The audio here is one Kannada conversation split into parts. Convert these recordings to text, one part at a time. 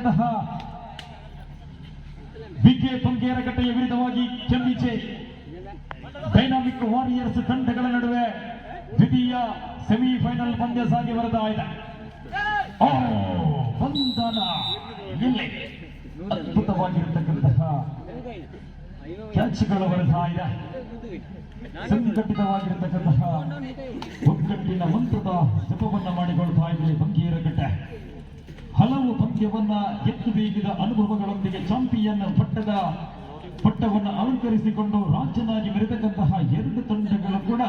ಆಗಿರತಕ್ಕಂತಹ ವಿಜಯ ಬಂಗೇರಕಟ್ಟೆಯ ವಿರುದ್ಧವಾಗಿ ಕೆಂಬಿಚೆ ಡೈನಾಮಿಕ್ ವಾರಿಯರ್ಸ್ ತಂಡಗಳ ನಡುವೆ ದ್ವಿತೀಯ ಸೆಮಿಫೈನಲ್ ಪಂದ್ಯ ಸಾಗಿ ಬರ್ತಾ ಇದೆ. ಬಂಧನ. ಇಲ್ಲಿ ಅದ್ಭುತವಾಗಿರತಕ್ಕಂತಹ ಕ್ಯಾಚ್ಗಳು ಬರ್ತಾ ಇದೆ. ಸಂಘಟಿತವಾಗಿರತಕ್ಕಂತಹ ಒಗ್ಗಟ್ಟಿನ ಮಂತ್ರದ ಜಪವನ್ನು ಮಾಡಿಕೊಳ್ತಾ ಇದೆ ಬಂಗೀರಕಟ್ಟೆ. ಹಲವು ಪಂದ್ಯವನ್ನ ಎತ್ತು ಬೀಗಿದ ಅನುಭವಗಳೊಂದಿಗೆ ಚಾಂಪಿಯನ್ ಪಟ್ಟದ ಪಟ್ಟವನ್ನು ಅಲಂಕರಿಸಿಕೊಂಡು ರಾಜ್ಯನಾಗಿ ಮೆರೆತಕ್ಕಂತಹ ಎರಡು ತಂಡಗಳು ಕೂಡ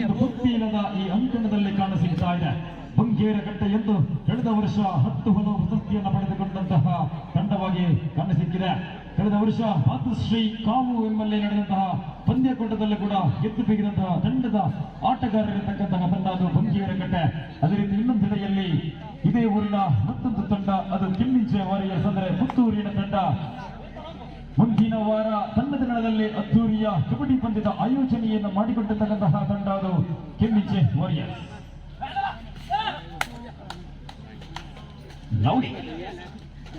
ಇಂದು ಗೊತ್ತಿಲ್ಲದ ಈ ಅಂಕಣದಲ್ಲಿ ಕಾಣಸಿಗ್ತಾ ಇದೆ. ಬಂಗೇರಗಟ್ಟೆ ಎಂದು ಕಳೆದ ವರ್ಷ ಹತ್ತು ಹಲವು ಪ್ರಶಸ್ತಿಯನ್ನು ಪಡೆದುಕೊಂಡಂತಹ ತಂಡವಾಗಿ ಕಾಣಸಿಕ್ಕಿದೆ. ಕಳೆದ ವರ್ಷ ಮಾತೃಶ್ರೀ ಕಾವು ಎಂಬಲ್ಲಿ ನಡೆದಂತಹ ಪಂದ್ಯಕೂಟದಲ್ಲಿ ಕೂಡ ಗೆದ್ದು ಬೀಗಿದಂತಹ ತಂಡದ ಆಟಗಾರರಿರತಕ್ಕಂತಹ ತಂಡ ಅದು ಬಂಗೇರಗಟ್ಟೆ ಅದೇ ರೀತಿ ಇನ್ನೊಂದೆಡೆಯಲ್ಲಿ ಇದೇ ಊರಿನ ಮತ್ತೊಂದು ತಂಡ, ಅದು ಕೆಮ್ಮಿಂಚೆ ವಾರಿಯರ್ಸ್ ಅಂದರೆ ಪುತ್ತೂರಿನ ತಂಡ. ಮುಂದಿನ ವಾರ ತನ್ನ ದಿನದಲ್ಲಿ ಅದ್ದೂರಿಯ ಕಬಡ್ಡಿ ಪಂದ್ಯದ ಆಯೋಜನೆಯನ್ನು ಮಾಡಿಕೊಂಡಿರ್ತಕ್ಕಂತಹ ತಂಡ ಅದು ಕೆಮ್ಮಿಂಚೆ ವಾರಿಯರ್ಸ್.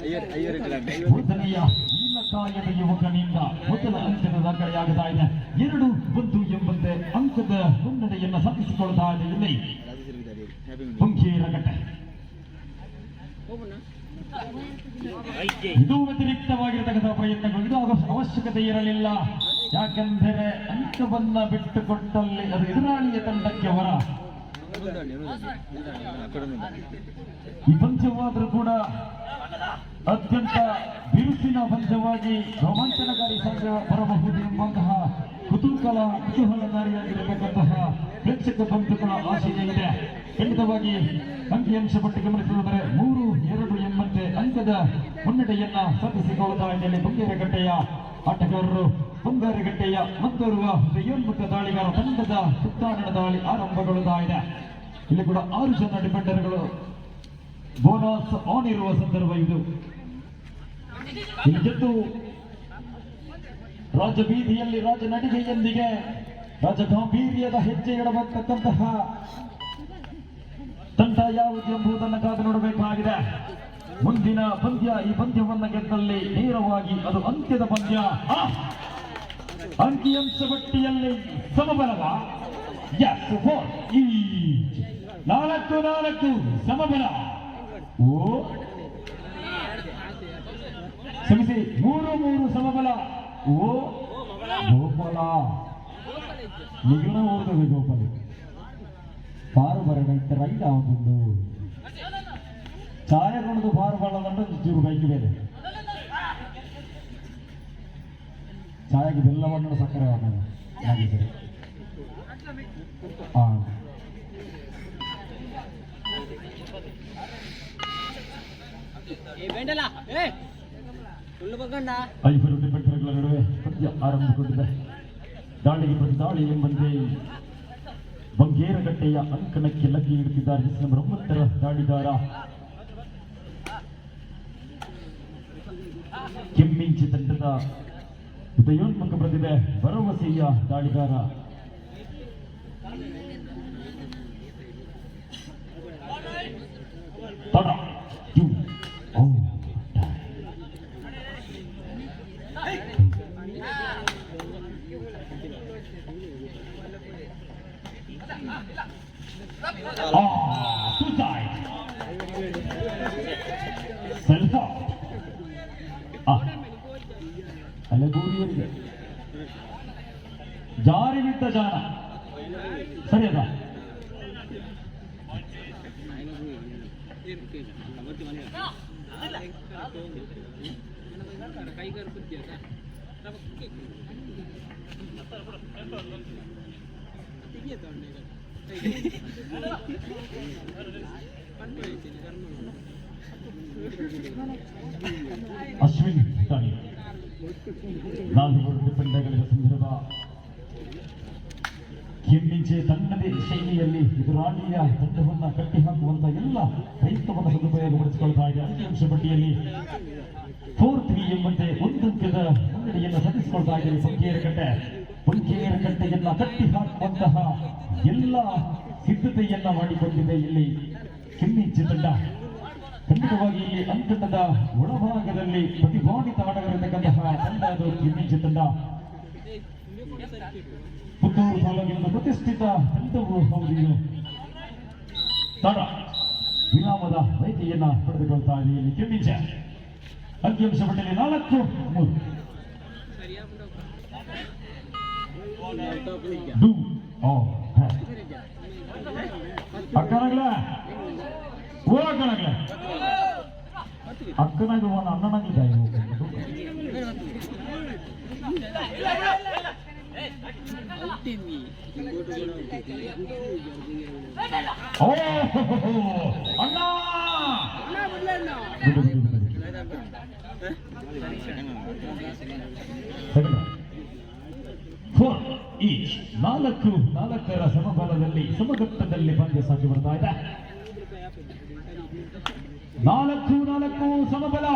ಮೂರನೆಯ ನೀಲಕಾಯದ ಯುವಕನಿಂದ ಮೊದಲ ಅಂಕದ ದಾಖಲೆಯಾಗುತ್ತಾ ಇದೆ ಎರಡು, ಒಂದು ಎಂಬಂತೆ ಅಂಕದ ಮುನ್ನಡೆಯನ್ನು ಸಾಧಿಸಿಕೊಳ್ತಾ ಇದೆ ಇಲ್ಲಿ. ಬಂಕೇರಗಟ್ಟೆ ಇದು ವ್ಯತಿರಿಕ್ತವಾಗಿರತಕ್ಕಂಥ ಪ್ರಯತ್ನಗಳು. ಇದು ಅವಶ್ಯಕತೆ ಇರಲಿಲ್ಲ. ಯಾಕೆಂದರೆ ಅಂಕವನ್ನ ಬಿಟ್ಟುಕೊಟ್ಟಲ್ಲಿ ಅದು ಎದುರಾಳಿಯ ತಂಡಕ್ಕೆ ವರ ಈ ಪಂಚವಾದರೂ ಕೂಡ ಅತ್ಯಂತ ಬಿರುಸಿನ ಪಂದ್ಯವಾಗಿ ರೋಮಾಂಚನಕಾರಿ ಸಂಘ ಬರಬಹುದು ಎಂಬಂತಹ ಕುತೂಹಲ ಕುತೂಹಲಕಾರಿಯಾಗಿರತಕ್ಕಂತಹ ಪ್ರೇಕ್ಷಕ ಬಂಧುಗಳ ಆಶಯ ಇದೆ ಖಂಡಿತವಾಗಿ ಅಂಕಿಅಂಶ ಪಟ್ಟಿ ಗಮನಿಸಿದರೆ ಮೂರು, ಎರಡು ಎಂಬಂತೆ ಅಂಕದ ಮುನ್ನಡೆಯನ್ನ ಸಾಧಿಸಿಕೊಳ್ಳುತ್ತಾ ಇದೆ ಬಂಗೇರಗಟ್ಟೆಯ ಆಟಗಾರರು. ಬಂಗಾರಗಟ್ಟೆಯ ಮತ್ತೋರ್ವ ದಯೋನ್ಮುಖ ದಾಳಿಗಾರ ತಂಡದ ಸುತ್ತಾಡನ ದಾಳಿ ಆರಂಭಗೊಳ್ಳುತ್ತಾ ಇದೆ. ಇಲ್ಲಿ ಕೂಡ ಆರು ಜನ ಡಿಫೆಂಡರ್ಗಳು ಬೋನಸ್ ಆನ್ ಇರುವ ಸಂದರ್ಭ ಇದು ಇಲ್ಲಿ ರಾಜ ಬೀದಿಯಲ್ಲಿ ರಾಜ ನಡಿಗೆಯೊಂದಿಗೆ ರಾಜ ಗಾಂಭೀರ್ಯದ ಹೆಜ್ಜೆ ಇಡಬೇಕಂತಹ ತಂಡ ಯಾವುದು ಎಂಬುದನ್ನು ಕಾದು ನೋಡಬೇಕಾಗಿದೆ. ಮುಂದಿನ ಪಂದ್ಯ, ಈ ಪಂದ್ಯವನ್ನು ಗೆದ್ದಲ್ಲಿ ನೇರವಾಗಿ ಅದು ಅಂತ್ಯದ ಪಂದ್ಯ! ಅಂಕಿಅಂಶ ಪಟ್ಟಿಯಲ್ಲಿ ಸಮಬಲವ. ಫೋರ್ ಈ ನಾಲ್ಕು ನಾಲ್ಕು, ಸಮಬಲ. ಓ. ಕ್ಷಮಿಸಿ, ಮೂರು ಮೂರು ಸಮಬಲ. ಓ. ಗೋಪಾಲ. ನಿಗಣ ಓಡ್ತದೆ ಗೋಪಾಲ. ಪಾರು ಇತ್ತ ರೈಟ್ ಅವನೊಂದು ಚಾಯ ಕೊಡದು ಪಾರು ಬಳ್ಳದಂಡ ಚೂರು ಬೈಕ್ ಬೇರೆ ಚಾಯಕ್ಕೆ ಬೆಲ್ಲ ಬಣ್ಣ ಸಕ್ಕರೆ ಹಾಗೆ ಸರಿ. ಹಾ ಐವರು ಡಿಫೆಂಡರ್ಗಳ ನಡುವೆ ಪಂದ್ಯ ಆರಂಭಗೊಂಡಿದೆ. ದಾಳಿಗೆ ಪ್ರತಿ ದಾಳಿ ಎಂಬಂತೆ ಬಂಗೇರಗಟ್ಟೆಯ ಅಂಕಣಕ್ಕೆ ಲಗ್ಗೆ ಇಡುತ್ತಿದ್ದಾರೆ ನಂಬರ್ ಒಂಬತ್ತರ ದಾಳಿದಾರ ಕೆಮ್ಮಿಂಚಿ ತಂಡದ ಉದಯೋನ್ಮುಖ ಪ್ರತಿಭೆ ಭರವಸೆಯ ದಾಳಿಗಾರ. ತಡ. Ah, suicide. Self out. Ah. ಅಲೆಗೂರಿಯರಿಗೆ ಜಾರಿ ಬಿದ್ದ ಜಾನ ಸರಿ ಅದ ಕೈಗಾರ ಬುದ್ಧಿ ಅದ ಅಶ್ವಿನ್ ತಾನಿ ನಾಲ್ವರು ಪಂದ್ಯಗಳ ಸಂದರ್ಭ. ಕೆಮ್ಮಿಂಚೆ ತನ್ನದೇ ಶೈಲಿಯಲ್ಲಿ ಎದುರಾಳಿಯ ತಂಡವನ್ನು ಕಟ್ಟಿಹಾಕುವಂತ ಎಲ್ಲ ಪ್ರಯತ್ನವನ್ನು ಸದುಪಯೋಗಪಡಿಸಿಕೊಳ್ತಾ ಇದೆ. ಅಂಕಿಅಂಶ ಪಟ್ಟಿಯಲ್ಲಿ ಫೋರ್ ತ್ರೀ ಎಂಬಂತೆ ಒಂದಂಕದ ಮುನ್ನಡೆಯನ್ನು ಸಾಧಿಸಿಕೊಳ್ತಾ ಇದೆ. ಬಂಕೇರಕಟ್ಟೆಯನ್ನ ಕಟ್ಟಿ ಹಾಕುವಂತಹ ಎಲ್ಲ ಸಿದ್ಧತೆಯನ್ನ ಮಾಡಿಕೊಂಡಿದೆ ಇಲ್ಲಿ. ಕೆಮ್ಮಿ ತಂಡ ಖಂಡಿತವಾಗಿ ಇಲ್ಲಿ ಅಂಕಣದ ಒಳಭಾಗದಲ್ಲಿ ಪ್ರತಿಭಾನ್ವಿತ ಆಟಗಾರತಕ್ಕಂತಹ ತಂಡ ಅದು ಕಿಮ್ಮಿಂಚ ತಂಡ ಪುತ್ತೂರು ತಾಲೂಕಿನ ಪ್ರತಿಷ್ಠಿತ ತಂಡವು ಹೌದು ಇದು ತಡ ವಿರಾಮದ ವೈದ್ಯೆಯನ್ನ ಪಡೆದುಕೊಳ್ತಾ ಇದೆ ಇಲ್ಲಿ ಕೆಮ್ಮಿಂಚ ಅಂಕಿಅಂಶ ಪಟ್ಟಿಯಲ್ಲಿ ನಾಲ್ಕು ಮೂರು. ಅಕ್ಕನಾಗ್ಲ ಓ ಅಕ್ಕನಾಗ್ಲ ಅಕ್ಕನಾಗ ಅವನ ಅಣ್ಣನಾಗಿದ್ದ ಓ ಅಣ್ಣ! ಬಿಡು, ಬಿಡು, ಬಿಡು, ಬಿಡು. ಫೋರ್ ಈಚ್ ನಾಲ್ಕು ನಾಲ್ಕರ ಸಮಬಲದಲ್ಲಿ, ಸಮಘಟ್ಟದಲ್ಲಿ ಪಂದ್ಯ ಸಾಗಿ ಬರ್ತಾ ಇದೆ. ನಾಲ್ಕು ನಾಲ್ಕು, ಸಮಬಲ.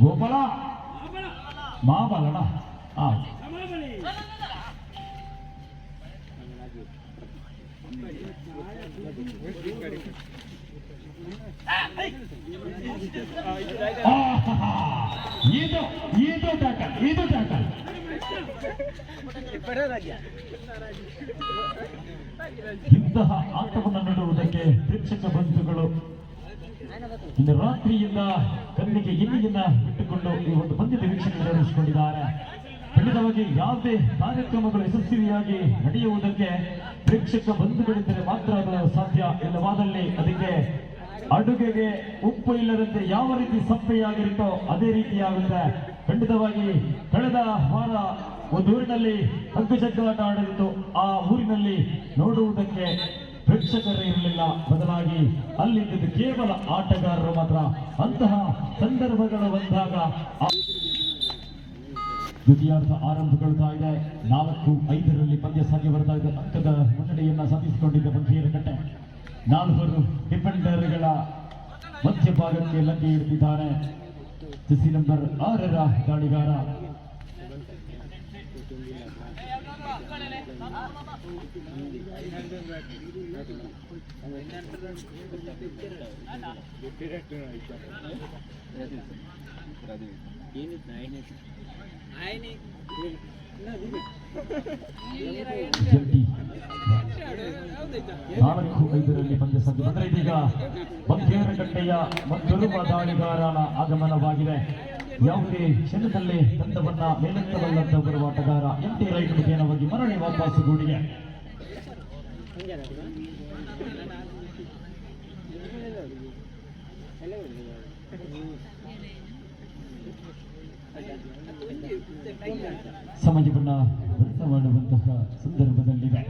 ಗೋಪಾಲ. ಮಾಬಲಣ ಆ. ಇದು ಇದು ಟ್ಯಾಕಲ್ ಇದು ಟ್ಯಾಕಲ್ ಇಂತಹ ಆಟವನ್ನು ನೀಡುವುದಕ್ಕೆ ಪ್ರೇಕ್ಷಕ ಬಂಧುಗಳು ಇಂದು ರಾತ್ರಿಯಿಂದ ಕಣ್ಣಿಗೆ ಎಲ್ಲಿಯಿಂದ ಬಿಟ್ಟುಕೊಂಡು ಈ ಒಂದು ಪಂದ್ಯದ ವೀಕ್ಷಣೆ ನಿರ್ವಹಿಸಿಕೊಂಡಿದ್ದಾರೆ. ಖಂಡಿತವಾಗಿ ಯಾವುದೇ ಕಾರ್ಯಕ್ರಮಗಳು ಯಶಸ್ವಿಯಾಗಿ ನಡೆಯುವುದಕ್ಕೆ ಪ್ರೇಕ್ಷಕ ಬಂಧುಗಳಿದ್ದರೆ ಮಾತ್ರ ಅದು ಸಾಧ್ಯ ಇಲ್ಲವಾದಲ್ಲಿ ಅದಕ್ಕೆ ಅಡುಗೆಗೆ ಉಪ್ಪು ಇಲ್ಲದಂತೆ ಯಾವ ರೀತಿ ಸಪ್ಪೆಯಾಗಿರುತ್ತೋ ಅದೇ ರೀತಿಯಾಗುತ್ತೆ. ಖಂಡಿತವಾಗಿ ಕಳೆದ ವಾರ ಒಂದು ಊರಿನಲ್ಲಿ ಆಟ ಆಡಲಿತ್ತು ಆ ಊರಿನಲ್ಲಿ ನೋಡುವುದಕ್ಕೆ ಪ್ರೇಕ್ಷಕರೇ ಇರಲಿಲ್ಲ. ಬದಲಾಗಿ ಅಲ್ಲಿದ್ದ ಕೇವಲ ಆಟಗಾರರು ಮಾತ್ರ. ಅಂತಹ ಸಂದರ್ಭಗಳು ಬಂದಾಗ ದ್ವಿತೀಯಾರ್ಥ ಆರಂಭಗೊಳ್ತಾ ಇದೆ ನಾಲ್ಕು, ಐದರಲ್ಲಿ ಪಂದ್ಯ ಸಾಗಿ ಬರ್ತಾ ಇದೆ. ಅಂಕದ ಮುನ್ನಡೆಯನ್ನ ಸಾಧಿಸಿಕೊಂಡಿದ್ದ ಬಂಕೀರಕಟ್ಟೆ ನಾಲ್ವರು ಡಿಫೆಂಡರ್ಗಳ ಮಧ್ಯಭಾಗಕ್ಕೆ ಲಗ್ಗೆ ಇಡುತ್ತಿದ್ದಾರೆ ಸಿಸಿ ನಂಬರ್ ಆರರ ದಾಳಿಗಾರ ನಾಲ್ಕು ಐದರಲ್ಲಿ ಇದೀಗ ಬಂಕೇರಕಟ್ಟೆಯ ಮತ್ತೊರುವ ದಾಳಿಗಾರನ ಆಗಮನವಾಗಿದೆ. ಯಾವುದೇ ಕ್ಷಣದಲ್ಲೇ ತಂಡವನ್ನ ಮೇಲೆತ್ತಬಲ್ಲಂತ ಬರುವ ಆಟಗಾರ ಎಂಟಿ ರೈಟ್ ಮುಖೇನವಾಗಿ ಮರಳಿ ವಾಪಸ್ ಗೂಡಿಗೆ. ಸಮಾಜವನ್ನ ವ್ಯಕ್ತ ಮಾಡುವಂತಹ ಸಂದರ್ಭದಲ್ಲಿದೆ.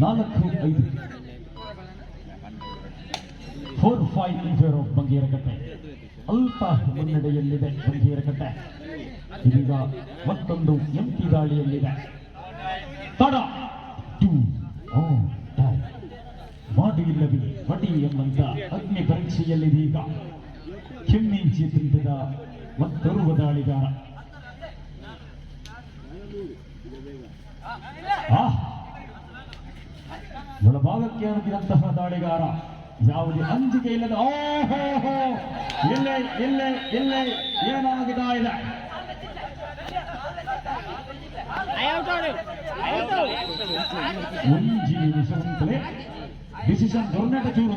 ನಾಲ್ಕು, ಐದು. ಫೋರ್ ಫೈವ್ ಜೀರೋ ಬಂಗೇರಕಟ್ಟೆ ಅಲ್ಪ ಮುನ್ನಡೆಯಲ್ಲಿದೆ ಬಂಗೇರಕಟ್ಟೆ ಇದೀಗ ಮತ್ತೊಂದು ಎಂಟಿ ದಾಳಿಯಲ್ಲಿದೆ. ತಡ. ಟು ಓ ಟೈ ಮಾಡಿ ಇಲ್ಲವೇ ಮಡಿ ಎಂಬಂತ ಅಗ್ನಿ ಪರೀಕ್ಷೆಯಲ್ಲಿದೀಗ ಕೆಮ್ಮಿಂಚಿ ತುಂಬಿದ ಮತ್ತೋರ್ವ ದಾಳಿಗಾರ ಒಳಭಾಗಕ್ಕೆ ಅಣುಕಿದಂತಹ ದಾಳಿಗಾರ ಯಾವುದೇ ಅಂಜಿಕೆ ಇಲ್ಲದ, ಓಹೋ ಇಲ್ಲೇ ಇಲ್ಲೇ ಇಲ್ಲೇ ಏನಾಗಿದಾ, ಇದೆ. ಒಂಜಿ ನಿಮಿಷ ಡಿಸಿಷನ್ ಗೌರ್ಮೆಂಟ್ ಚೂರು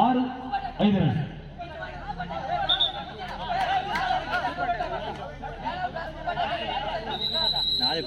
ஆறு ஐந்து ரன் நாளை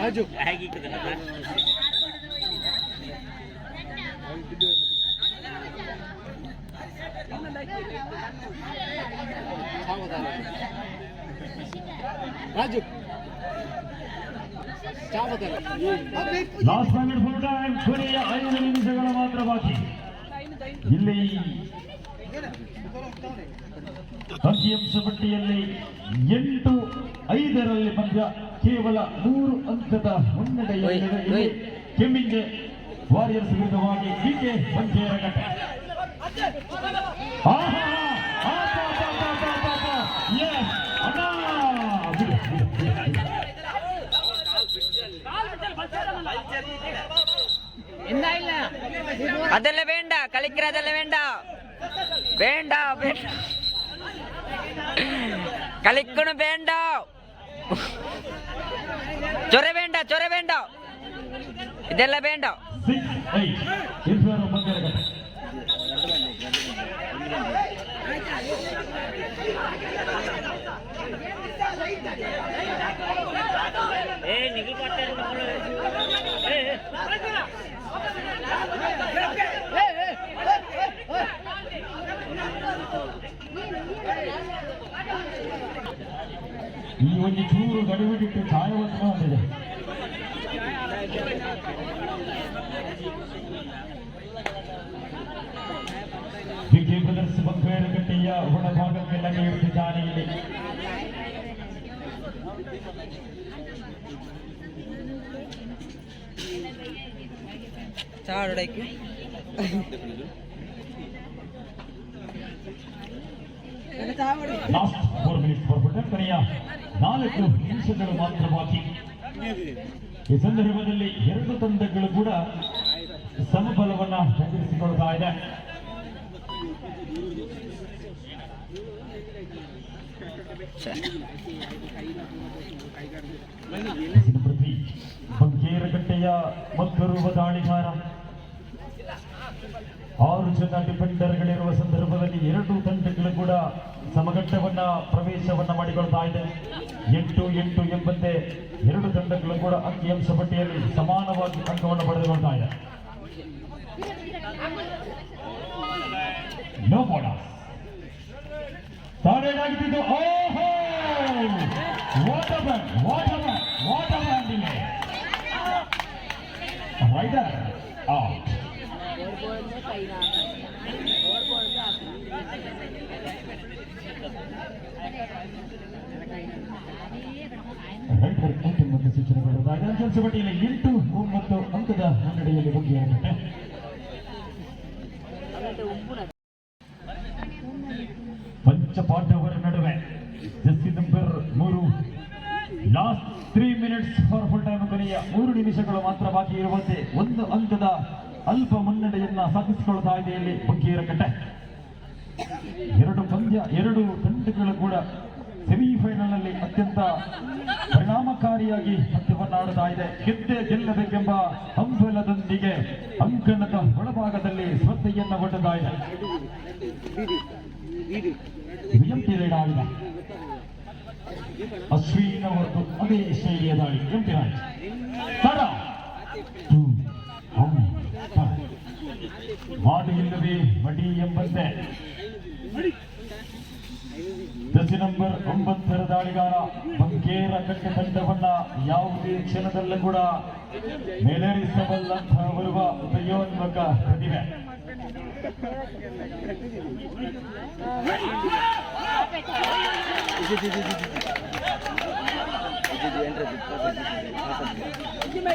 ಅವರು ಒಂದು ಆರು ಐದರಲ್ಲಿ ರಾಜು ರಾಜು ಚಾವದಲ್ಲ ಲಾಸ್ಟ್ ಮಿನಿಟ್ ಫುಲ್ ಟೈಮ್ ಕೊನೆಯ ಐದು ನಿಮಿಷಗಳ ಮಾತ್ರ ಬಾಕಿ ಇಲ್ಲಿ ಅಂಕಿಅಂಶ ಪಟ್ಟಿಯಲ್ಲಿ ಎಂಟು ಐದರಲ್ಲಿ ಪಂದ್ಯ ಕೇವಲ ಮೂರು ಅಂಕದ ಮುನ್ನಡೆಯಲ್ಲಿದೆ ಇಲ್ಲಿ ಕೆಮ್ಮಿಂಗೆ ವಾರಿಯರ್ಸ್ ವಿರುದ್ಧವಾಗಿ ಹೀಗೆ ಬಂಕೇರಗಟ್ಟೆ ಆಹಾ! ಆಹಾ, ಆಹಾ, ಆಹಾ, ಆಹಾ, ಆಹಾ. Yes! ಅಣ್ಣ! ಬಿಡು, ಬಿಡು, ಬಿಡು, ಬಿಡು. என்ன இல்ல அதெல்லாம் வேண்டாம் கழிக்கிறதெல்லாம் வேண்டாம் வேண்டாம் வேண்டாம் கழிக்கணும் வேண்டாம் ಚೊರ ಬೇಡ ಚೊರ ಬೇಡ ಇದೆಲ್ಲ ಬೇಡ ಈ ಒಂದು ಚೂರು ಗಡಿಬಿಡಿಟ್ಟು ಛಾಯಾವನ್ನು ಹೊಂದಿದೆ ವಿಜಯ ಬ್ರದರ್ಸ್ ಬಕ್ಕೇರಗಟ್ಟೆಯ ಒಳಭಾಗಕ್ಕೆ ನಡೆಯುತ್ತಿದ್ದಾನೆ ಇಲ್ಲಿ ಚಹಾ ಹೊಡಕ್ಕೆ last four minutes for button ಕಣಿಯ ನಾಲ್ಕು ನಿಮಿಷಗಳು ಮಾತ್ರ ಬಾಕಿ. ಈ ಸಂದರ್ಭದಲ್ಲಿ ಎರಡು ತಂಡಗಳು ಕೂಡ ಸಮಬಲವನ್ನ ಎದುರಿಸಿಕೊಳ್ತಾ ಇದೆ. ಬಂಕೇರಕಟ್ಟೆಯ ಮತ್ತೋರ್ವ ದಾಳಿಗಾರ. ಆರು ಜನ ಡಿಫೆಂಡರ್ಗಳಿರುವ ಸಂದರ್ಭದಲ್ಲಿ ಎರಡು ತಂಡಗಳು ಕೂಡ ಸಮಘಟ್ಟವನ್ನ ಪ್ರವೇಶವನ್ನ ಮಾಡಿಕೊಳ್ತಾ ಇದೆ. ಎಂಟು ಎಂಟು ಎಂಬಂತೆ ಎರಡು ತಂಡಗಳು ಕೂಡ ಅಂಕಿಅಂಶ ಪಟ್ಟಿಯಲ್ಲಿ ಸಮಾನವಾಗಿ ಅಂಕವನ್ನು ಪಡೆದುಕೊಳ್ತಾ ಇದೆ. ನೋ ಬೋನಸ್ ಓಹೋ! ವಾಟರ್ ವಾಟರ್ ಪಟ್ಟಿಯಲ್ಲಿ ಎಂಟು ಒಂಬತ್ತು ಅಂಕದ ಮುನ್ನಡೆಯಲ್ಲಿ ಬಂದಿಯಾಗುತ್ತೆ ಪಂಚಪಾಂಡವರ ನಡುವೆ ಜಸ್ಸಿ ನಂಬರ್ ಮೂರು. Last three minutes for full time ಕೊನೆಯ ಮೂರು ನಿಮಿಷಗಳು ಮಾತ್ರ ಬಾಕಿ ಇರುವಂತೆ ಒಂದು ಅಂಕದ ಅಲ್ಪ ಮುನ್ನಡೆಯನ್ನ ಸಾಧಿಸಿಕೊಳ್ತಾ ಇದೆ ಇಲ್ಲಿ ಬಂಕೀರಕಟ್ಟೆ ಎರಡು ಪಂದ್ಯ, ಎರಡು ತಂಡಗಳು ಕೂಡ ಸೆಮಿಫೈನಲ್ನಲ್ಲಿ ಅತ್ಯಂತ ಪರಿಣಾಮಕಾರಿಯಾಗಿ ಪಂದ್ಯವನ್ನು ಆಡುತ್ತಾ ಇದೆ. ಗೆದ್ದೆ ಗೆಲ್ಲಬೇಕೆಂಬ ಹಂಬಲದೊಂದಿಗೆ ಅಂಕಣದ ಒಳಭಾಗದಲ್ಲಿ ಸ್ವತ್ತೆಯನ್ನು ಒಡ್ಡುತ್ತಾ ಇದೆ ಆಗಿದೆ. ಅಶ್ವಿನ್ ಅವರದ್ದು ಅದೇ ಶೈಲಿಯ ದಾಳಿ. ಇಲ್ಲವೇ ಮಡಿ ಎಂಬಂತೆ. ಜರ್ಸಿ ನಂಬರ್ ಒಂಬತ್ತರ ದಾಳಿಗಾರ ಬಂಕೇರ ಕಟ್ಟೆ ತಂಡವನ್ನ ಯಾವುದೇ ಕ್ಷಣದಲ್ಲೂ ಕೂಡ ಮೇಲೇರಿಸಬಲ್ಲಂತಹ ಬರುವ ದಯೋನ್ಮುಖ ಪ್ರತಿಭೆ. ಕುಲ್ಲೆ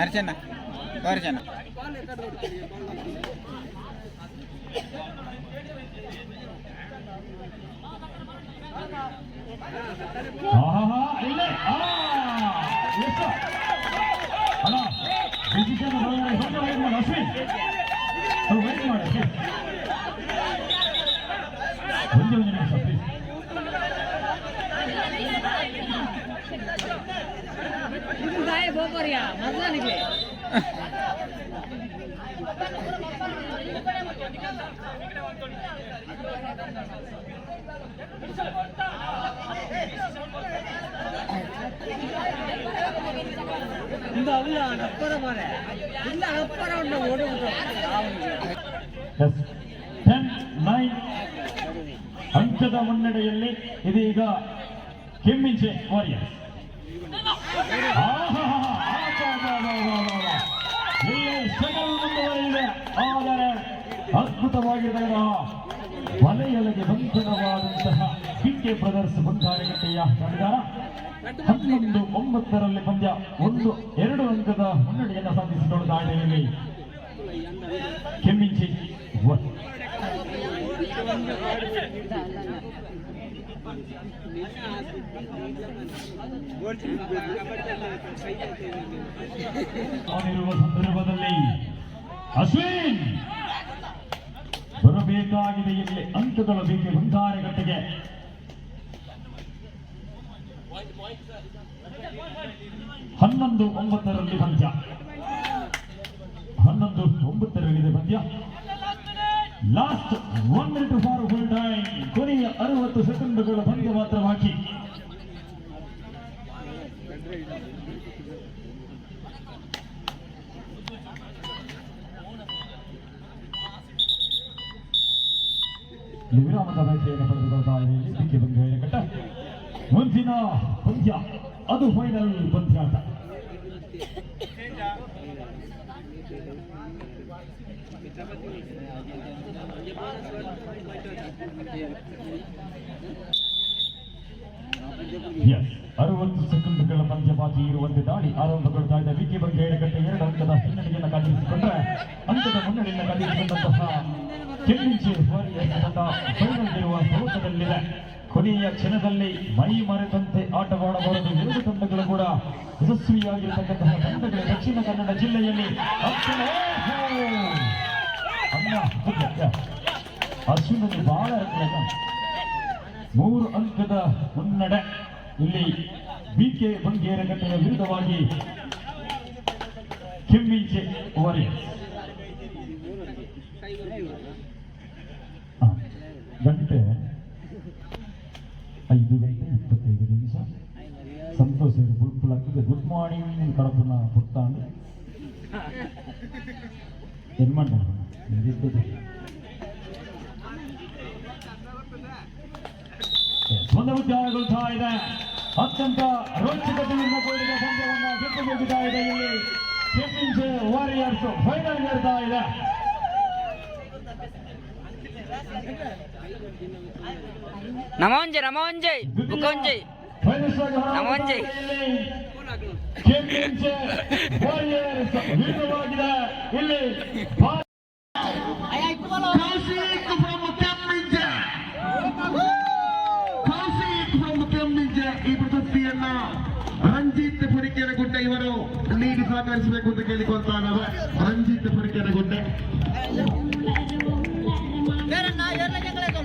అర్చన అర్చన ఆహా ఇల్లే ఆ ఎస్ ಸ್ವಲ್ಪ wait ಮಾಡು, ಅಶ್ವಿನ್. ಸ್ವಲ್ಪ wait ಮಾಡು, please. ಒಂದೇ ಒಂದು ನಿಮಿಷ, ಅಂಕದ ಮುನ್ನಡೆಯಲ್ಲಿ ಇದೀಗ ಕೆಮ್ಮಿಂಚೆ ವಾರಿಯರ್ಸ್ ಇಲ್ಲಿ ಸ್ಟ್ರಗಲ್ ಮುಂದುವರಿದಿದೆ ಆದರೆ ಅದ್ಭುತವಾಗಿರತಕ್ಕಂತಹ ವಲಯೊಳಗೆ ಬಂಧನವಾದಂತಹ ಕೆ ಬ್ರದರ್ಸ್ ಬಂಗಾರಗಟ್ಟೆಯ ತಂಡಗಾರ ಹನ್ನೊಂದು ಒಂಬತ್ತರಲ್ಲಿ ಪಂದ್ಯ ಒಂದು, ಎರಡು ಅಂಕದ ಮುನ್ನಡೆಯನ್ನು ಸಾಧಿಸಿಕೊಂಡು ದಾಳಿಯಲ್ಲಿ ಕೆಮ್ಮಿಂಚಿ ಅವನಿರುವ ಸಂದರ್ಭದಲ್ಲಿ ಅಶ್ವಿನ್ ಬರಬೇಕಾಗಿದೆ ಇಲ್ಲಿ ಅಂಕಗಳು ಬೇಕೆ ಬಂಗಾರಗಟ್ಟೆಗೆ ಹನ್ನೊಂದು ಒಂಬತ್ತರಲ್ಲಿ ಪಂದ್ಯ. ಹನ್ನೊಂದು ಒಂಬತ್ತರಲ್ಲಿದೆ ಪಂದ್ಯ. Last one minute for full time ಕೊನೆಯ ಅರವತ್ತು ಸೆಕೆಂಡ್ಗಳ ಪಂದ್ಯ ಮಾತ್ರ ಬಾಕಿ ಇಲ್ಲಿ ವಿರಾಮದ ಬಯಕೆಯನ್ನು ಪಡೆದುಕೊಳ್ತಾ ಇದೆ ಡಿಕ್ಕೆ ಬಂಗಾರಘಟ್ಟ ಮುಂದಿನ ಪಂದ್ಯ. ಅದು ಫೈನಲ್ ಪಂದ್ಯಾಟ. ಅರವತ್ತು ಸೆಕೆಂಡ್ಗಳ ಪಂದ್ಯ ಬಾಕಿ ಇರುವಂತೆ ದಾಳಿ ಆರಂಭಗೊಳ್ತಾ ಇದೆ ವಿಕೆ ಬಗ್ಗೆ ಗಂಟೆ ಎರಡು ಅಂಕದ ಹಿನ್ನಡೆಯನ್ನು ಕಾದಿರಿಸಿಕೊಂಡ್ರೆ ಅಂಕದ ಮುನ್ನಡೆಯನ್ನು ಕಾದಿರಿಸಿಕೊಂಡಂತಹ ಕೆಮ್ಮಿಂಚಿ ವಾರಿಯರ್ಸ್ ಫೈನಲ್ ಇರುವ ಸೋತದಲ್ಲಿದೆ ಕೊನೆಯ ಕ್ಷಣದಲ್ಲಿ ಮೈ ಮರೆತಂತೆ ಆಟವಾಡಬಾರದು ಎರಡು ತಂಡಗಳು ಕೂಡ ಯಶಸ್ವಿಯಾಗಿರತಕ್ಕಂತಹ ತಂಡಗಳು ದಕ್ಷಿಣ ಕನ್ನಡ ಜಿಲ್ಲೆಯಲ್ಲಿ ಅಶ್ವಿನಲ್ಲಿ ಬಹಳ ಮೂರು ಅಂಕದ ಮುನ್ನಡೆ ಇಲ್ಲಿ ಬಿ ಕೆ ಬಂಗೇರಗಟ್ಟೆಯ ವಿರುದ್ಧವಾಗಿ ಕೆಮ್ಮಿಂಚೆ ವಾರಿಯರ್ಸ್ ಗಂಟೆ. ಐದು ಗಂಟೆ ಇಪ್ಪತ್ತೈದು ನಿಮಿಷ ಸಂತೋಷ ಬುಲ್ಪುಲಕ್ಕೆ ಗುಡ್ ಮಾರ್ನಿಂಗ್ ಕಡಪನ ಏನು ಮಾಡ್ತಾರೆ ಒಂದು ಉದ್ಯಾನಗೊಳ್ತಾ ಇದೆ ಅತ್ಯಂತ ರೋಚಕತೆಯಿಂದ ಕೂಡಿದ ಪಂದ್ಯವನ್ನ ಗೆದ್ದು ಹೋಗುತ್ತಾ ಇದೆ ಇಲ್ಲಿ ಚಾಂಪಿಯನ್ಸ್ ವಾರಿಯರ್ಸ್ ಫೈನಲ್ ಏರ್ತಾ ಇದೆ ನಮೋಂಜೆ ನಮೋಂಜಯ್, ಮುಖೋಂಜಯ್. ನಮೋಂಜಯ್. ಈ ಪ್ರಶಸ್ತಿಯನ್ನ ರಂಜಿತ್ ಪುರಿಕೆರೆಗುಡ್ಡ ಇವರು. ನೀಡಿ ಸಹಕರಿಸಬೇಕು ಅಂತ ಕೇಳಿಕೊಳ್ತಾ ರಂಜಿತ್ ಪುರಿಕೆರೆಗುಡ್ಡ.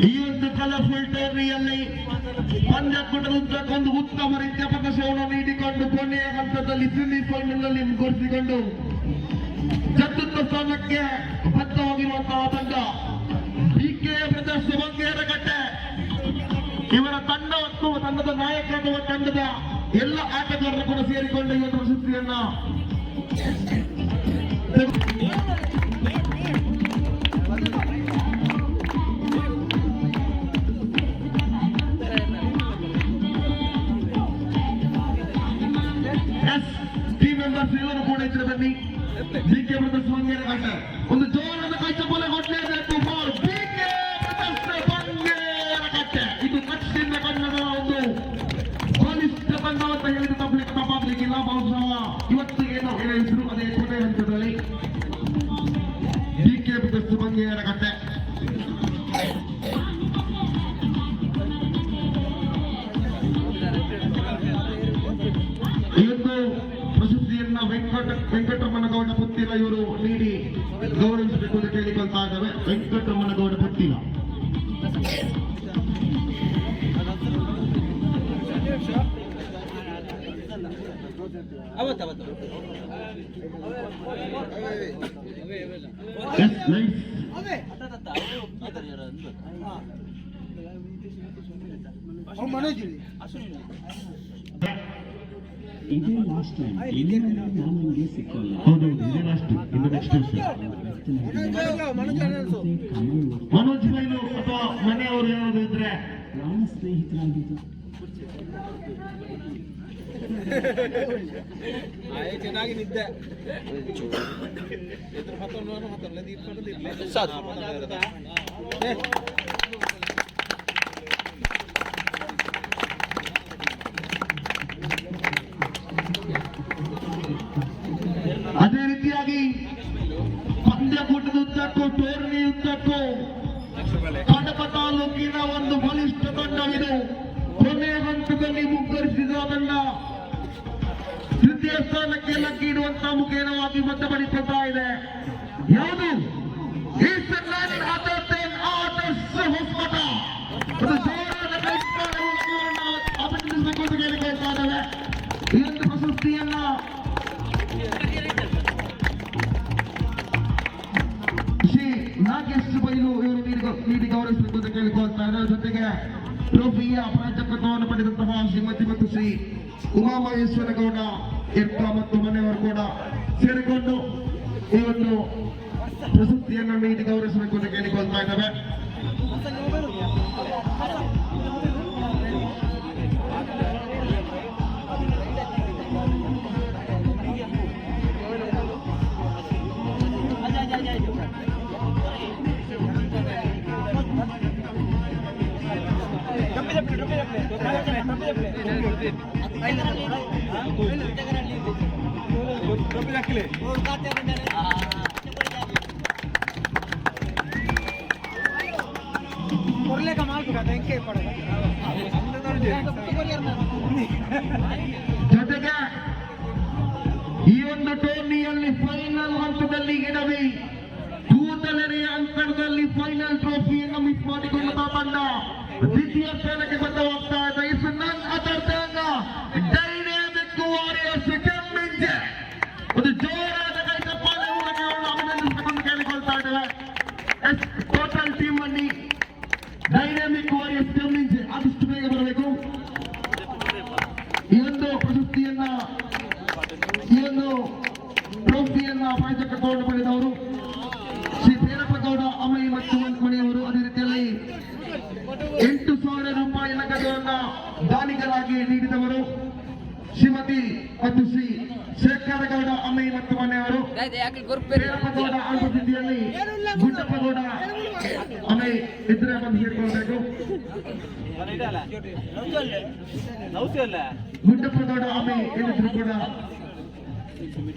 ಈ ಒಂದು ಕಲರ್ಫುಲ್ ಟೂರ್ನಿಯಲ್ಲಿ ಒಂದು ಉತ್ತಮ ರೀತಿಯ ಪ್ರದರ್ಶನವನ್ನು ನೀಡಿಕೊಂಡು ಕೊನೆಯ ಹಂತದಲ್ಲಿ ಸೆಮಿಫೈನಲ್ನಲ್ಲಿ ಗುರುತಿಸಿಕೊಂಡು ಚತುರ್ಥ ಸ್ಥಾನಕ್ಕೆ ಬದ್ಧವಾಗಿರುವಂತಹ ತಂಡ. ಬಿಕೆ ಬ್ರದರ್ಸ್ ಬಂಗೇರಗಟ್ಟೆ ಇವರ ತಂಡ ಮತ್ತು ತಂಡದ ನಾಯಕ ಅಥವಾ ತಂಡದ ಎಲ್ಲ ಆಟಗಾರರು ಕೂಡ ಸೇರಿಕೊಂಡು ಒಂದು ಪ್ರಶಸ್ತಿಯನ್ನ ಮೆಂಬರ್ಸ್ ಎಲ್ಲರೂ ಕೂಡ ಇದ್ರೆ ಬನ್ನಿ. ಬಿ ಕೆ ಬ್ರದರ್ಸ್ ಕಾಟ ಒಂದು ಜೋರಾದ ಕೈ ಚಪ್ಪಲೆ ಕೊಟ್ಟಲೇಬೇಕು for B K brothers Bangeragatte ಇದು ಕಚ್ಚಿನ ಕನ್ನಡ ಒಂದು ಬಲಿಷ್ಠ ತಂಡ ಅಂತ ಹೇಳಿದ ತಪ್ಪಲಿಕ್ಕೆ ತಪ್ಪಾಗ್ಲಿಕ್ಕಿಲ್ಲ ಬಹುಶಃ ಇವತ್ತು ಏನೋ ಏನೋ ಹೆಸರು ಅದೇ ಕೊನೆ ಹಂತದಲ್ಲಿ. ಕೆ ಬ್ರದರ್ಸ್ ಈ ವೆಂಕಟರಮಣಗೌಡ ಪುತ್ತಿಲ ಇವರು ನೀಡಿ ಗೌರವಿಸಬೇಕು ಅಂತ ಕೇಳಿಕೊಳ್ತಾ ಇದ್ದಾವೆ. ವೆಂಕಟರಮಣಗೌಡ ಪುತ್ತಿಲ. ಅವತ್ತವತ್ತು ಎಸ್ ನೈಸ್ ಇದೇ ಲಾಸ್ಟ್ ಟೈಮ್ ಇದೇ ನಾನು ನಿಮಗೆ ಸಿಕ್ಕಲ್ಲ. ಹೌದು ಇದೇ ಲಾಸ್ಟ್ ಇನ್ನು ನೆಕ್ಸ್ಟ್ ಮನೋಜ್ ಬೈಲು ಅಥವಾ ಮನೆಯವರು ಏನಾದ್ರು ಇದ್ರೆ? ಪ್ರಾಣ ಸ್ನೇಹಿತರಾಗಿದ್ದು. ಚೆನ್ನಾಗಿ ನಿದ್ದೆ. ಎದುರು ಮತ್ತೊಂದು ಮತ್ತೊಂದು ಇಟ್ಕೊಂಡು ಇರ್ಲಿ. ಅಭಿನಂದಿಸಬೇಕು ಅಂತ ಇದೆ. ಯಾವುದು? ಈ ಪ್ರಶಸ್ತಿಯನ್ನ ಶ್ರೀ ನಾಗೇಶ್ ನೀಡಿ ಜೊತೆಗೆ ಟ್ರೋಫಿಯ ಪ್ರಾಜಕತ್ವವನ್ನು ಪಡೆದಂತಹ ಶ್ರೀಮತಿ ಮತ್ತು ಶ್ರೀ ಉಮಾಮಹೇಶ್ವರ ಗೌಡ ಇಪ್ಪ ಮತ್ತು ಮನೆಯವರು ಕೂಡ ಸೇರಿಕೊಂಡು ಈ ಒಂದು ಪ್ರಶಸ್ತಿಯನ್ನು ನೀಡಿ ಗೌರವಿಸಬೇಕು ಅಂತ ಕೇಳಿಕೊಳ್ತಾ ಇದ್ದಾವೆ. Ahí ಮಾಡ್ಬೇಕು ಅದು ಹೆಂಗೆ ಪಡೋದು ಜೊತೆಗೆ ಈ ಒಂದು ಟೂರ್ನಿಯಲ್ಲಿ ಫೈನಲ್ ಹಂತದಲ್ಲಿ ಗಿಡವಿ ಕೂತಲೆರೆಯ ಅಂತರದಲ್ಲಿ ಫೈನಲ್ ಟ್ರೋಫಿಯನ್ನು ಮಿಸ್ ಮಾಡಿಕೊಂಡ ತಂಡ ದ್ವಿತೀಯ ಸ್ಥಾನಕ್ಕೆ ಬದ್ಧವಾಗ್ತಾ ಇದೆ ಇಸ್ ನನ್ ಅದರ್ ಡೈನಾಮಿಕ್ ವಾರಿಯರ್ಸ್ ಕೆಮ್ಮಿಂಜೆ ಒಂದು ಜೋರಾದ ಕೈ ಚಪ್ಪಾಳೆ ಮೂಲಕ ಅವರನ್ನು ಅಭಿನಂದಿಸಿಕೊಂಡು ಕೇಳಿಕೊಳ್ತಾ ಇದ್ದೇವೆ ಎಸ್ ಟೋಟಲ್ ಟೀಮ್ ಅಲ್ಲಿ ಡೈನಾಮಿಕ್ ವಾರಿಯರ್ಸ್ ಕೆಮ್ಮಿಂಜೆ ಆದಷ್ಟು ಬೇಗ ಬರಬೇಕು. ಈ ಒಂದು ಪ್ರಶಸ್ತಿಯನ್ನ, ಈ ಒಂದು ಟ್ರೋಫಿಯನ್ನ ಪಾಯಚಕ್ರಕೊಂಡು ಪಡೆದವರು ಶ್ರೀ ಭೈರಪ್ಪ ಗೌಡ ಅಮೈ ಮತ್ತು ಮನೆಯವರು ಅದೇ ರೀತಿಯಲ್ಲಿ ಎಂಟು ಸಾವಿರ ರೂಪಾಯಿ ನಗದನ್ನ ದಾನಿಗಳಾಗಿ ನೀಡಿದವರು ಶ್ರೀಮತಿ ಮತ್ತು ಶ್ರೀ ಶೇಖರ ಅಮ್ಮಿ ಅಮೈ ಮತ್ತು ಮನೆಯವರು ಭೈರಪ್ಪ ಗೌಡ ಅಲ್ಪಸಿದ್ಧಿಯಲ್ಲಿ ಗುಡ್ಡಪ್ಪ ಅಮ್ಮಿ ಅಮೈ ಇದ್ರೆ ಬಂದು ಹೇಳ್ಕೊಳ್ಬೇಕು. ಗುಡ್ಡಪ್ಪಗೌಡ ಹೇಳಿದ್ರು ಏನಿದ್ರು ಕೂಡ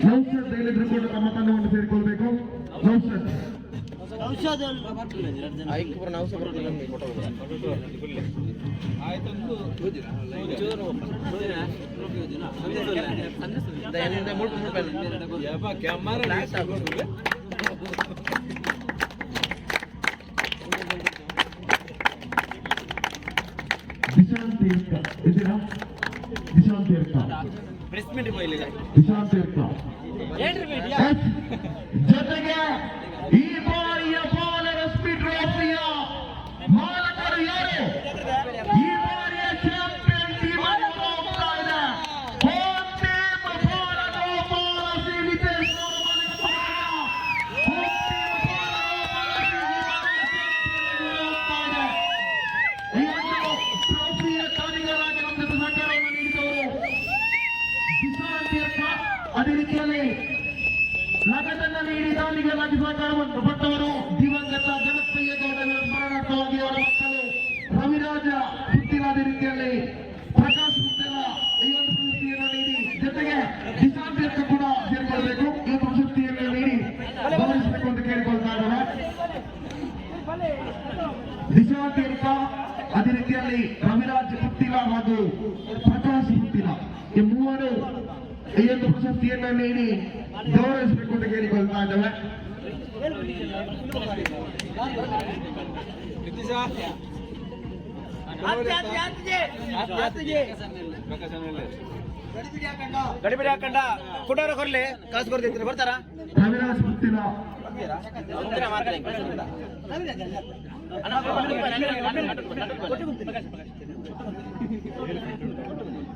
ನೌಸದ್ ಹೇಳಿದ್ರು ಕೂಡ ತಮ್ಮ ತಂಡವನ್ನು ಸೇರಿಕೊಳ್ಬೇಕು ಇದ್ದೀರಾ ದಿಶಾಂತ್ ತೀರ್ಥ ದಿಶಾಂತ್ ತೀರ್ಥ. ಜೊತೆಗೆ ಈ ಬಾರಿಯ ಬಾಲರಶ್ಮಿ ಟ್ರೋಫಿಯ ಮಾಲಕರು ಯಾರು ಈ ಬಾರಿಯ ಚಾಂಪಿಯನ್ ಟೀಮ್ ಅನ್ನು ಹೋಗ್ತಾ ಇದೆ ಹೋಮ್ ಟೀಮ್ ಬಾಲದ ಬಾಲ ಸೀಮಿತ ಹೋಗ್ತಾ ಇದೆ ಈ ಒಂದು ಟ್ರೋಫಿಯ ಕಾರಿಗಳಾಗಿ ನಮಗೆ ಸಹಕಾರವನ್ನು ನೀಡಿದವರು ಕಿಸಾನ್ ತೀರ್ಥ ಅದೇ ರೀತಿಯಲ್ಲಿ ನಗದನ್ನ ನೀಡಿ ದಾನಿಗಳಾಗಿ ಸಹಕಾರವನ್ನು ಪಟ್ಟವರು ದಿವಂಗತ ಜನಪ್ರಿಯಗೌಡರ ಸ್ಮರಣಾರ್ಥವಾಗಿ ಅವರ ಮಕ್ಕಳು ರವಿರಾಜ ಸುತ್ತಿನ ರೀತಿಯಲ್ಲಿ ಪ್ರಕಾಶ್ ಮುದ್ದಲ ಈ ಒಂದು ಪ್ರಶಸ್ತಿಯನ್ನು ನೀಡಿ ಜೊತೆಗೆ ಕಿಸಾನ್ ತೀರ್ಥ ಕೂಡ ಸೇರಿಕೊಳ್ಳಬೇಕು ಈ ಒಂದು ಪ್ರಶಸ್ತಿಯನ್ನು ನೀಡಿ ಗೌರವಿಸಬೇಕು ಅಂತ ಕೇಳಿಕೊಳ್ತಾ ಇದ್ದಾರೆ ದಿಶಾ ತೀರ್ಥ ಅದೇ ರೀತಿಯಲ್ಲಿ ರವಿರಾಜ್ ಪುತ್ತಿಲ ಹಾಗೂ ಪ್ರಕಾಶ್ ಪುತ್ತಿಲ ಈ ಮೂವರು ಈ ಒಂದು ಪ್ರಶಸ್ತಿಯನ್ನ ನೀಡಿ ಗೌರವಿಸಬೇಕು ಅಂತ ಕೇಳಿಕೊಳ್ತಾ ಇದ್ದೇವೆ ಗಡಿಬಿಡಿ ಹಾಕಂಡ ಫೋಟೋರ ಕೊರ್ಲಿ ಕಾಸು ಕೊಡ್ತಿರ್ತೀರಿ ಬರ್ತಾರ ರವಿರಾಜ್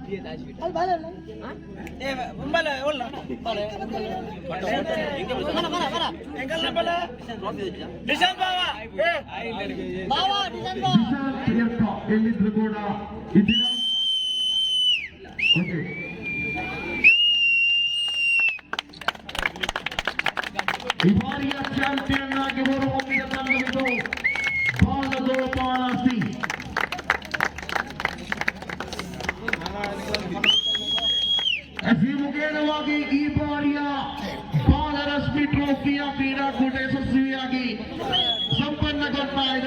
ಪುತ್ತಿಲ ದಿಶಾ ತೀರ್ಥ ಎಲ್ಲಿದ್ರು ಕೂಡ ಇದ್ದೀರಾ ಓಕೆ ಈ ಬಾರಿಯ ಚಾಂಪಿಯನ್ ಆಗಿ ಹೊರಹೊಮ್ಮಿದ ತಂಡವಿದು ಬಾಲಗೋಪಾಲ അസീമുഖേനವಾಗಿ ಈ ಬಾರಿಯ ಬಾಲರಶ್ಮಿ ಟ್ರೋಫಿಯ ಕ್ರೀಡಾಕೂಟ ಯಶಸ್ವಿಯಾಗಿ ಸಂಪನ್ನಗೊಂಡ